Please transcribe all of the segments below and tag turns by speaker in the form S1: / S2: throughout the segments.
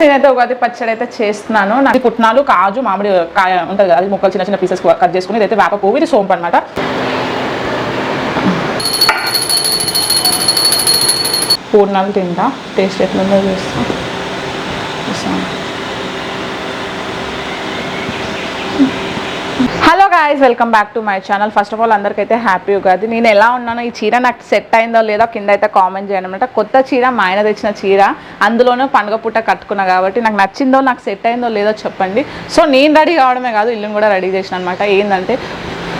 S1: నేనైతే ఉగాది పచ్చడి అయితే చేస్తున్నాను. నాకు పుట్నాలు కాజు మామిడి కాయ ఉంటుంది కదా అది ముక్కలు చిన్న చిన్న పీసెస్ కట్ చేసుకుని ఇదైతే వేప పువ్వు ఇది సోంపు అనమాట పూర్ణాలు తింటా. టేస్ట్ ఎట్లుందో చూస్తాను. Hello guys welcome back to my channel first of all అందరికైతే happy Ugadi. నేను ఎలా ఉన్నానో ఈ చీర నాకు సెట్ అయిందో లేదో కింద అయితే కామెంట్ చేయండి అనమాట కొత్త చీర మా ఆయన తెచ్చిన చీర. అందులోనూ పండుగ పూట కట్టుకున్నా కాబట్టి నాకు నచ్చిందో నాకు సెట్ అయిందో లేదో చెప్పండి. సో నేను రెడీ కావడమే కాదు ఇల్లుని కూడా రెడీ చేసిన అనమాట ఏంటంటే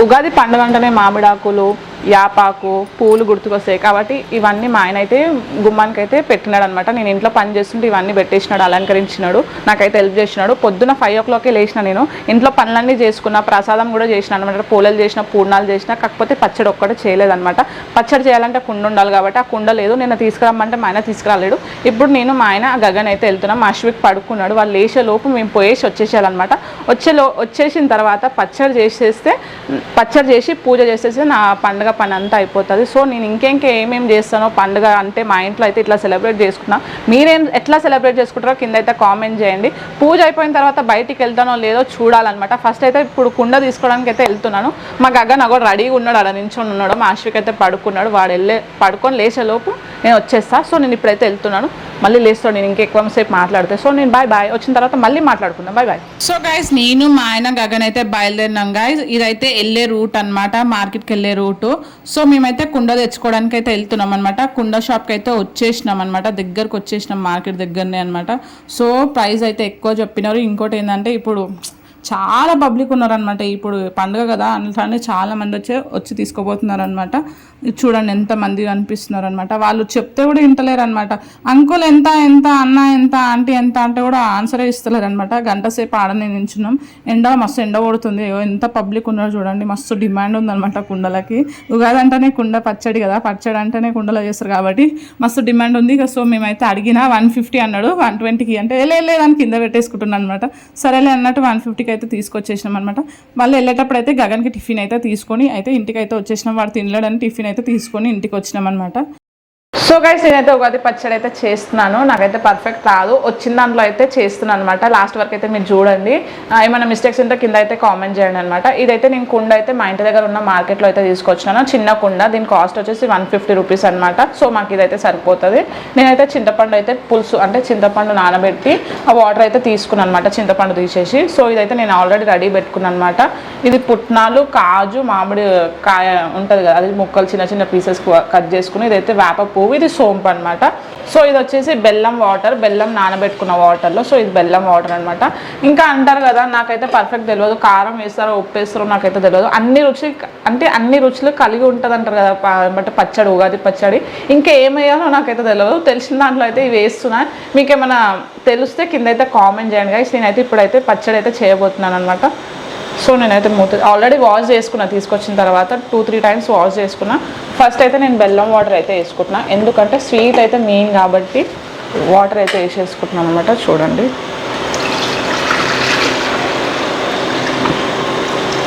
S1: ఉగాది పండుగ అంటేనే మామిడాకులు యాపాకు పూలు గుర్తుకొస్తాయి. కాబట్టి ఇవన్నీ మా ఆయన అయితే గుమ్మానికి అయితే పెట్టినాడు అనమాట నేను ఇంట్లో పని చేస్తుంటే ఇవన్నీ పెట్టేసినాడు అలంకరించినాడు నాకైతే హెల్ప్ చేసినాడు. పొద్దున ఫైవ్ ఓ క్లాక్కి లేచిన నేను ఇంట్లో పనులన్నీ చేసుకున్న ప్రసాదం కూడా చేసిన అనమాట పూలలు చేసిన పూర్ణాలు చేసిన కాకపోతే పచ్చడి ఒక్కటి చేయలేదనమాట. పచ్చడి చేయాలంటే కుండ ఉండాలి కాబట్టి ఆ కుండ లేదు. నేను తీసుకురమ్మంటే మా ఆయన తీసుకురాలేడు. ఇప్పుడు నేను మా ఆయన గగన్ అయితే వెళ్తున్నాం. మా అశ్విక్ పడుకున్నాడు. వాళ్ళు లేచే లోపు మేము పోయేసి వచ్చేసేయాలన్నమాట వచ్చే లో వచ్చేసిన తర్వాత పచ్చడి చేసేస్తే పచ్చడి చేసి పూజ చేసేస్తే నా పండుగ పని అంతా అయిపోతుంది. సో నేను ఇంకేంకే ఏమేమి చేస్తానో పండుగ అంటే మా ఇంట్లో అయితే ఇట్లా సెలబ్రేట్ చేసుకున్నా. మీరేం ఎట్లా సెలబ్రేట్ చేసుకుంటారో కింద అయితే కామెంట్ చేయండి. పూజ అయిపోయిన తర్వాత బయటికి వెళ్తానో లేదో చూడాలన్నమాట. ఫస్ట్ అయితే ఇప్పుడు కుండ తీసుకోవడానికి అయితే వెళ్తున్నాను. మా గగ్గన కూడా రెడీగా ఉన్నాడు. అక్కడ నించొని ఉన్నాడు. మా ఆశ్విక్ అయితే పడుకున్నాడు. వాడు వెళ్ళే పడుకొని లేచేలోపు నేను వచ్చేస్తాను సో నేను ఇప్పుడైతే వెళ్తున్నాను. మళ్ళీ లేస్తాను నేను ఇంకెక్కువ సేపు మాట్లాడితే. సో నేను బాయ్ బాయ్. వచ్చిన తర్వాత మళ్ళీ మాట్లాడుకుందాం. Bye bye. సో గైస్ నేను మా ఆయన గగన్ అయితే బయలుదేరినాం. గైస్ ఇదైతే వెళ్ళే రూట్ అనమాట మార్కెట్కి వెళ్ళే రూటు. సో మేమైతే కుండ తెచ్చుకోవడానికి అయితే వెళ్తున్నాం అనమాట కుండ షాప్కి అయితే వచ్చేసినాం అనమాట దగ్గరకు వచ్చేసినాం మార్కెట్ దగ్గరనే అనమాట సో ప్రైస్ అయితే ఎక్కువ చెప్పినారు. ఇంకోటి ఏంటంటే ఇప్పుడు చాలా పబ్లిక్ ఉన్నారనమాట ఇప్పుడు పండుగ కదా అందులోనే చాలా మంది వచ్చి వచ్చి తీసుకోబోతున్నారు అనమాట చూడండి ఎంత మంది కనిపిస్తున్నారు అనమాట వాళ్ళు చెప్తే కూడా వింటలేరు అనమాట అంకుల్ ఎంత ఎంత అన్న ఎంత ఆంటీ ఎంత అంటే కూడా ఆన్సరే ఇస్తలేరు అనమాట గంట సేపు ఆడనే నించున్నాం. ఎండ మస్తు ఎండ కొడుతుంది. ఎంత పబ్లిక్ ఉన్నారో చూడండి. మస్తు డిమాండ్ ఉందనమాట కుండలకి. ఉగాది అంటేనే కుండ పచ్చడి కదా. పచ్చడి అంటేనే కుండలో చేస్తారు కాబట్టి మస్తు డిమాండ్ ఉంది. ఇక సో మేమైతే అడిగిన వన్ ఫిఫ్టీ అన్నాడు. వన్ ట్వంటీకి అంటే వెళ్ళే దాని కింద పెట్టేసుకుంటున్నాను అనమాట సరేలే అన్నట్టు వన్ ఫిఫ్టీకి అయితే తీసుకొచ్చేసినాం అనమాట మళ్ళీ వెళ్ళేటప్పుడు అయితే గగన్కి టిఫిన్ అయితే తీసుకొని అయితే ఇంటికి అయితే వచ్చేసినాం. వాడు తినలేడని టిఫిన్ అయితే తీసుకొని ఇంటికి వచ్చినాం అనమాట సో గైస్ నేనైతే ఉగాది పచ్చడి అయితే చేస్తున్నాను. నాకైతే పర్ఫెక్ట్ రాదు. వచ్చిన దాంట్లో అయితే చేస్తున్నాను అనమాట లాస్ట్ వరకు అయితే మీరు చూడండి. ఏమైనా మిస్టేక్స్ ఉంటే కింద అయితే కామెంట్ చేయండి అనమాట ఇదైతే నేను కుండ అయితే మా ఇంటి దగ్గర ఉన్న మార్కెట్లో అయితే తీసుకొచ్చినాను. చిన్న కుండ దీని కాస్ట్ వచ్చేసి వన్ ఫిఫ్టీ రూపీస్ అనమాట సో మాకు ఇదైతే సరిపోతుంది. నేనైతే చింతపండు అయితే పులుసు అంటే చింతపండు నానబెట్టి ఆ వాటర్ అయితే తీసుకున్నాను అనమాట చింతపండు తీసేసి. సో ఇదైతే నేను ఆల్రెడీ రెడీ పెట్టుకున్నాను అనమాట ఇది పుట్నాలు కాజు మామిడి కాయ ఉంటుంది కదా అది ముక్కలు చిన్న చిన్న పీసెస్ కట్ చేసుకుని ఇదైతే వేప పువ్వు ఇది సోంపు అనమాట సో ఇది వచ్చేసి బెల్లం వాటర్ బెల్లం నానబెట్టుకున్న వాటర్లో. సో ఇది బెల్లం వాటర్ అనమాట ఇంకా అంటారు కదా నాకైతే పర్ఫెక్ట్ తెలియదు కారం వేస్తారో ఉప్పు వేస్తారో నాకైతే తెలియదు అన్ని రుచి అంటే అన్ని రుచులు కలిగి ఉంటుంది అంటారు కదా అంటే పచ్చడి ఉగాది పచ్చడి. ఇంకా ఏమయ్యాలో నాకైతే తెలియదు తెలిసిన దాంట్లో అయితే ఇవి వేస్తున్నా. మీకు ఏమైనా తెలిస్తే కింద అయితే కామెంట్ చేయండి కానీ నేనైతే ఇప్పుడైతే పచ్చడి అయితే చేయబోతున్నాను అనమాట సో నేనైతే మూత ఆల్రెడీ వాష్ చేసుకున్నా తీసుకొచ్చిన తర్వాత టూ త్రీ టైమ్స్ వాష్ చేసుకున్నా. ఫస్ట్ అయితే నేను బెల్లం వాటర్ అయితే వేసుకుంటున్నా. ఎందుకంటే స్వీట్ అయితే మెయిన్ కాబట్టి వాటర్ అయితే వేసేసుకుంటున్నాను అనమాట చూడండి.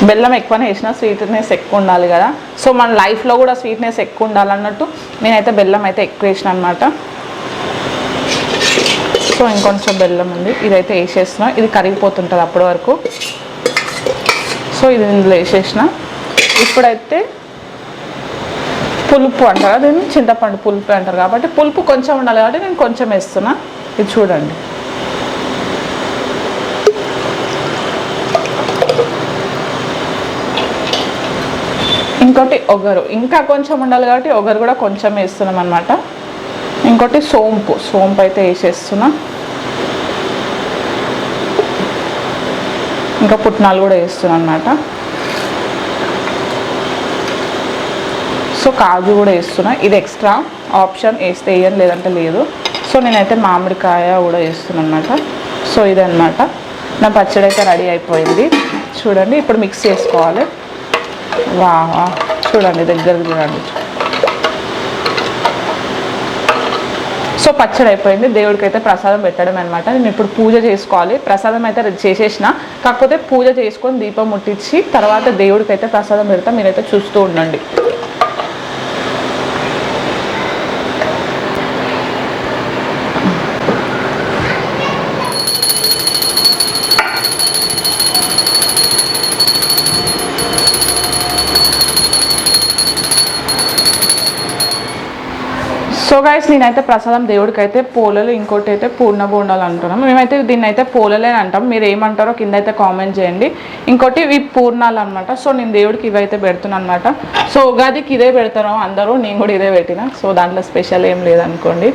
S1: బెల్లం ఎక్కువనే వేసిన స్వీట్నెస్ ఎక్కువ ఉండాలి కదా. సో మన లైఫ్లో కూడా స్వీట్నెస్ ఎక్కువ ఉండాలన్నట్టు నేనైతే బెల్లం అయితే ఎక్కువ వేసిన అనమాట సో ఇంకొంచెం బెల్లం ఉంది. ఇదైతే వేసేస్తున్నా. ఇది కరిగిపోతుంటుంది అప్పటి వరకు. సో ఇది ఇందులో వేసేసిన ఇప్పుడైతే పులుపు అంటారు. దీన్ని చింతపండు పులుపు అంటారు కాబట్టి పులుపు కొంచెం ఉండాలి కాబట్టి నేను కొంచెం వేస్తున్నా. ఇది చూడండి. ఇంకోటి ఒగరు. ఇంకా కొంచెం ఉండాలి కాబట్టి ఒగరు కూడా కొంచెం వేస్తున్నాం అనమాట ఇంకోటి సోంపు. సోంపు అయితే వేసేస్తున్నా. ఇంకా పుట్నాలు కూడా వేస్తున్నాను అనమాట సో కాజు కూడా వేస్తున్నా. ఇది ఎక్స్ట్రా ఆప్షన్ వేస్తే వేయను లేదంటే లేదు. సో నేనైతే మామిడికాయ కూడా వేస్తున్నాను అనమాట సో ఇదన్నమాట. నా పచ్చడి అయితే రెడీ అయిపోయింది. చూడండి ఇప్పుడు మిక్స్ చేసుకోవాలి. వా చూడండి దగ్గర చూడండి. సో పచ్చడి అయిపోయింది దేవుడికి అయితే ప్రసాదం పెట్టడం అనమాట నేను ఇప్పుడు పూజ చేసుకోవాలి. ప్రసాదం అయితే చేసేసిన. కాకపోతే పూజ చేసుకొని దీపం ముట్టించి తర్వాత దేవుడికి అయితే ప్రసాదం పెడతా. మీరైతే చూస్తూ ఉండండి. గైస్ నేనైతే ప్రసాదం దేవుడికి అయితే పోలలు ఇంకోటి అయితే పూర్ణ బోండాలు అంటున్నాం. మేమైతే దీన్ని అయితే పోలలే అంటాం. మీరు ఏమంటారో కింద అయితే కామెంట్ చేయండి. ఇంకోటి ఇవి పూర్ణాలు అనమాట సో నేను దేవుడికి ఇవైతే పెడుతున్నాను అనమాట సో ఉగాదికి ఇదే పెడతాను అందరూ. నేను కూడా ఇదే పెట్టిన. సో దాంట్లో స్పెషల్ ఏం లేదనుకోండి.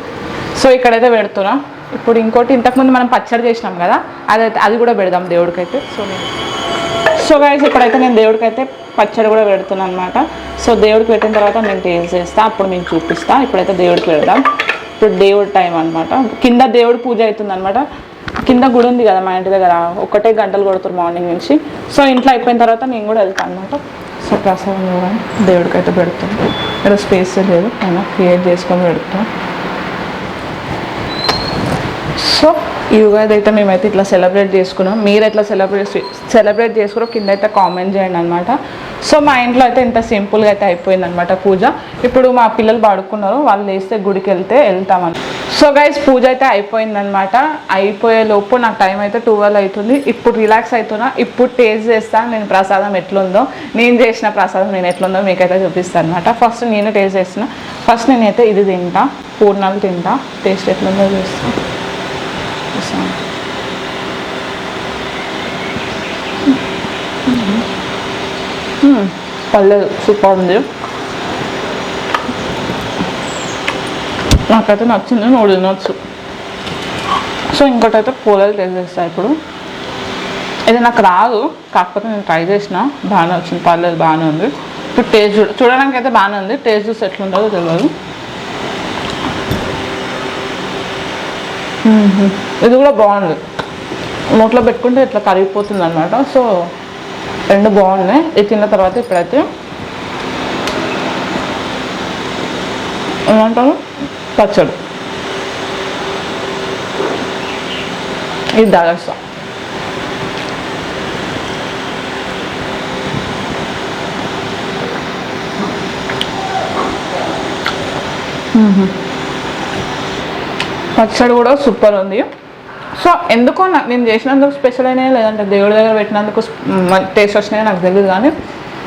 S1: సో ఇక్కడైతే పెడుతున్నా. ఇప్పుడు ఇంకోటి ఇంతకుముందు మనం పచ్చడి చేసినాం కదా అదైతే అది కూడా పెడదాం దేవుడికైతే. సో నేను సో గైస్ ఇప్పుడైతే నేను దేవుడికి అయితే పచ్చడి కూడా పెడుతున్నాను అనమాట సో దేవుడికి పెట్టిన తర్వాత నేను టేస్ట్ చేస్తా అప్పుడు మీకు చూపిస్తా. ఇప్పుడైతే దేవుడికి పెడదాం. ఇప్పుడు దేవుడి టైం అనమాట కింద దేవుడి పూజ అవుతుంది అనమాట కింద గుడి ఉంది కదా మా ఇంటి దగ్గర. ఒకటే గంటలు కొడుతారు మార్నింగ్ నుంచి. సో ఇంట్లో అయిపోయిన తర్వాత నేను కూడా వెళ్తాను అనమాట సో ప్రసాదం కూడా దేవుడికి అయితే పెడతాను. ఇక్కడ స్పేస్ లేదు. అయినా క్రియేట్ చేసుకొని పెడతాం సో ఈ ఉగాది అయితే మేమైతే ఇట్లా సెలబ్రేట్ చేసుకున్నాం. మీరు ఎట్లా సెలబ్రేట్ సెలబ్రేట్ చేసుకురో కింద అయితే కామెంట్ చేయండి అనమాట సో మా ఇంట్లో అయితే ఇంత సింపుల్గా అయితే అయిపోయింది అనమాట పూజ. ఇప్పుడు మా పిల్లలు పడుకున్నారు. వాళ్ళు లేస్తే గుడికి వెళ్తే వెళ్తామని సో గైస్ పూజ అయితే అయిపోయిందనమాట అయిపోయే లోపు నాకు టైం అయితే ట్వెల్వ్ అవుతుంది. ఇప్పుడు రిలాక్స్ అవుతున్నా. ఇప్పుడు టేస్ట్ చేస్తాను నేను ప్రసాదం ఎట్లుందో నేను చేసిన ప్రసాదం నేను ఎట్లుందో మీకైతే చూపిస్తాను అనమాట ఫస్ట్ నేను టేస్ట్ చేసిన ఫస్ట్ నేనైతే ఇది తింటా. పూర్ణాలు తింటా. టేస్ట్ ఎట్లుందో చూస్తాను చూస్తాను పర్లేదు సూపర్ ఉంది. నాకైతే నచ్చింది నువ్వు తినొచ్చు సో ఇంకోటైతే పూలలు టేస్ట్ చేస్తాను ఇప్పుడు. ఇది నాకు రాదు కాకపోతే నేను ట్రై చేసిన. బాగానే వచ్చింది పర్లేదు బాగానే ఉంది. ఇప్పుడు టేస్ట్ చూడడానికి అయితే బాగానే ఉంది. టేస్ట్ చూసి ఎట్లుంటుందో తెలియదు ఇది కూడా బాగుంది. నోట్లో పెట్టుకుంటే ఇట్లా కరిగిపోతుంది అనమాట సో రెండు బాగున్నాయి. ఇది తిన్న తర్వాత ఇప్పుడైతే ఏమంటారు? పచ్చడి. ఇది దాగేస్తా పచ్చడి కూడా సూపర్ ఉంది. సో ఎందుకో నాకు నేను చేసినందుకు స్పెషల్ అయినాయి లేదంటే దేవుడి దగ్గర పెట్టినందుకు టేస్ట్ వచ్చినాయి నాకు తెలియదు కానీ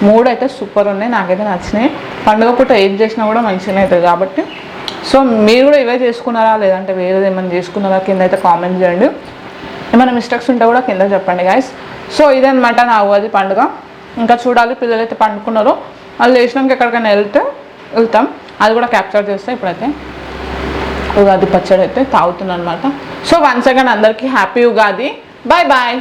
S1: మూడు అయితే సూపర్ ఉన్నాయి నాకైతే నచ్చినాయి. పండుగ పూట ఏది చేసినా కూడా మంచిగానే అవుతుంది కాబట్టి. సో మీరు కూడా ఇవే చేసుకున్నారా లేదంటే వేరేది ఏమైనా చేసుకున్నారా కింద అయితే కామెంట్ చేయండి. ఏమైనా మిస్టేక్స్ ఉంటే కూడా కింద చెప్పండి గాయస్ సో ఇదనమాట నా ఉగాది పండుగ. ఇంకా చూడాలి పిల్లలు అయితే పండుకున్నారు. వాళ్ళు లేచినాక ఎక్కడికైనా వెళ్తే వెళ్తాం. అది కూడా క్యాప్చర్ చేస్తే ఇప్పుడైతే. ఉగాది పచ్చడి అయితే తాగుతున్నాను అనమాట సో వన్స్ అగైన్ అందరికీ హ్యాపీ ఉగాది. Bye bye